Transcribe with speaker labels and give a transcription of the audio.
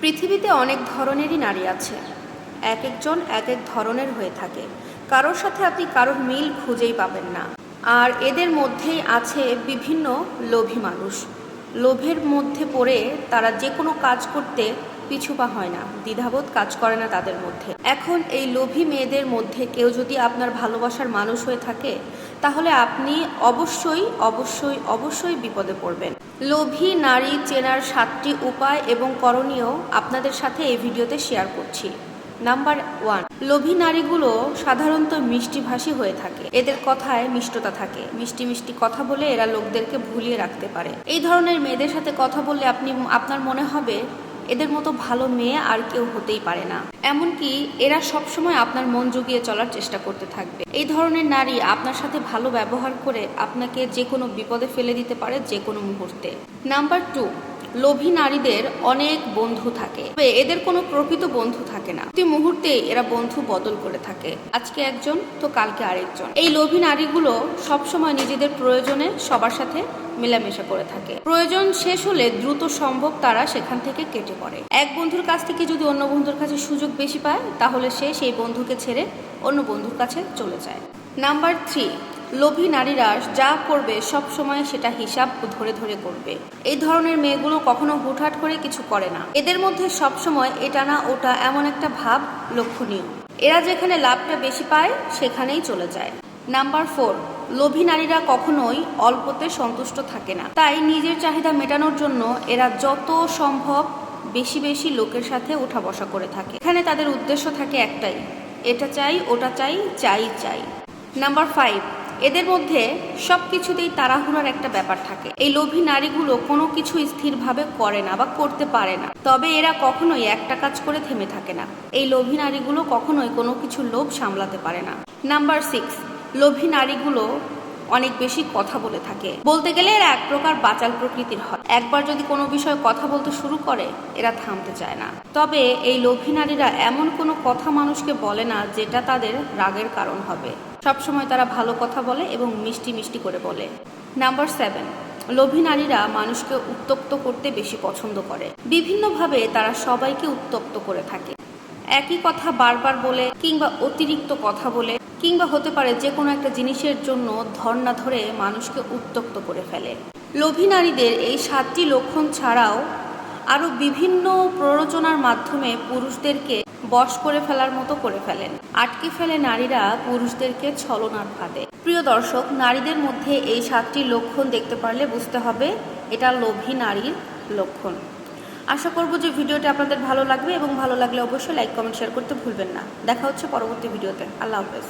Speaker 1: পৃথিবীতে অনেক ধরনেরই নারী আছে। এক একজন এক এক ধরনের হয়ে থাকে। কারোর সাথে আপনি কারোর মিল খুঁজেই পাবেন না। আর এদের মধ্যেই আছে বিভিন্ন লোভী মানুষ। লোভের মধ্যে পড়ে তারা যে কোনো কাজ করতে পিছুপা হয় না, দ্বিধাবোধ কাজ করে না তাদের মধ্যে। এখন এই লোভী মেয়েদের মধ্যে কেউ যদি আপনার ভালোবাসার মানুষ হয়ে থাকে তাহলে আপনি অবশ্যই অবশ্যই অবশ্যই বিপদে পড়বেন। লোভী নারী চেনার সাতটি উপায় এবং করণীয় আপনাদের সাথে এই ভিডিওতে শেয়ার করছি। নাম্বার ওয়ান লোভী নারীগুলো সাধারণত মিষ্টিভাষী হয়ে থাকে। এদের কথায় মিষ্টতা থাকে। মিষ্টি মিষ্টি কথা বলে এরা লোকদেরকে ভুলিয়ে রাখতে পারে। এই ধরনের মেয়েদের সাথে কথা বললে আপনি, আপনার মনে হবে এদের মতো ভালো মেয়ে আর কেউ হতেই পারে না। এমনকি এরা সবসময় আপনার মন জুগিয়ে চলার চেষ্টা করতে থাকবে। এই ধরনের নারী আপনার সাথে ভালো ব্যবহার করে আপনাকে যে কোনো বিপদে ফেলে দিতে পারে যে কোনো মুহূর্তে। নাম্বার টু লোভী নারীদের অনেক বন্ধু থাকে। তবে এদের কোনো প্রকৃত বন্ধু থাকে না। প্রতি মুহূর্তে এরা বন্ধু বদল করে থাকে। আজকে একজন, তো কালকে আরেকজন। এই লোভী নারীগুলো সবসময় নিজেদের প্রয়োজনে সবার সাথে মেলামেশা করে থাকে। প্রয়োজন শেষ হলে দ্রুত সম্ভব তারা সেখান থেকে কেটে পড়ে। এক বন্ধুর কাছ থেকে যদি অন্য বন্ধুর কাছে সুযোগ বেশি পায়, তাহলে সে সেই বন্ধুকে ছেড়ে অন্য বন্ধুর কাছে চলে যায়। নাম্বার থ্রি লোভী নারীরা যা করবে সব সময় সেটা হিসাব ধরে ধরে করবে। এই ধরনের মেয়েগুলো কখনো হুটহাট করে কিছু করে না। এদের মধ্যে সব সময় এটা না ওটা এমন একটা ভাব লক্ষণীয়। এরা যেখানে লাভটা বেশি পায়, সেখানেই চলে যায়। নাম্বার ফোর, লোভী নারীরা কখনোই অল্পতে সন্তুষ্ট থাকে না। তাই নিজের চাহিদা মেটানোর জন্য এরা যত সম্ভব বেশি বেশি লোকের সাথে ওঠা বসা করে থাকে। এখানে তাদের উদ্দেশ্য থাকে একটাই, এটা চাই, ওটা চাই চাই চাই। নাম্বার ফাইভ এদের মধ্যে সব কিছুতেই তাড়াহুড়ার একটা ব্যাপার থাকে। এই লোভী নারীগুলো কোনো কিছু স্থিরভাবে করে না বা করতে পারে না। তবে এরা কখনোই একটা কাজ করে থেমে থাকে না। এই লোভী নারীগুলো কখনোই কোনো কিছু লোভ সামলাতে পারে না। নাম্বার সিক্স, লোভী নারীগুলো অনেক বেশি কথা বলে থাকে। বলতে গেলে এরা এক প্রকার বাচাল প্রকৃতির হয়। একবার যদি কোনো বিষয়ে কথা বলতে শুরু করে, এরা থামতে চায় না। তবে এই লোভী নারীরা এমন কোনো কথা মানুষকে বলে না, যেটা তাদের রাগের কারণ হবে। সবসময় তারা ভালো কথা বলে এবং মিষ্টি মিষ্টি করে বলে। নাম্বার সেভেন, লোভী নারীরা মানুষকে উত্তক্ত করতে বেশি পছন্দ করে। বিভিন্নভাবে তারা সবাইকে উত্তক্ত করে থাকে। একই কথা বারবার বলে কিংবা অতিরিক্ত কথা বলে কিংবা হতে পারে যে কোনো একটা জিনিসের জন্য ধর্ণা ধরে মানুষকে উত্তক্ত করে ফেলে। লোভী নারীদের এই সাতটি লক্ষণ ছাড়াও আরও বিভিন্ন প্ররোচনার মাধ্যমে পুরুষদেরকে বশ করে ফেলার মতো করে ফেলেন। আটকে ফেলে নারীরা পুরুষদেরকে ছলনার ফাঁদে। প্রিয় দর্শক, নারীদের মধ্যে এই সাতটি লক্ষণ দেখতে পারলে বুঝতে হবে, এটা লোভী নারীর লক্ষণ। আশা করব যে ভিডিওটি আপনাদের ভালো লাগবে এবং ভালো লাগলে অবশ্যই লাইক কমেন্ট শেয়ার করতে ভুলবেন না। দেখা হচ্ছে পরবর্তী ভিডিওতে। আল্লাহ হাফেজ।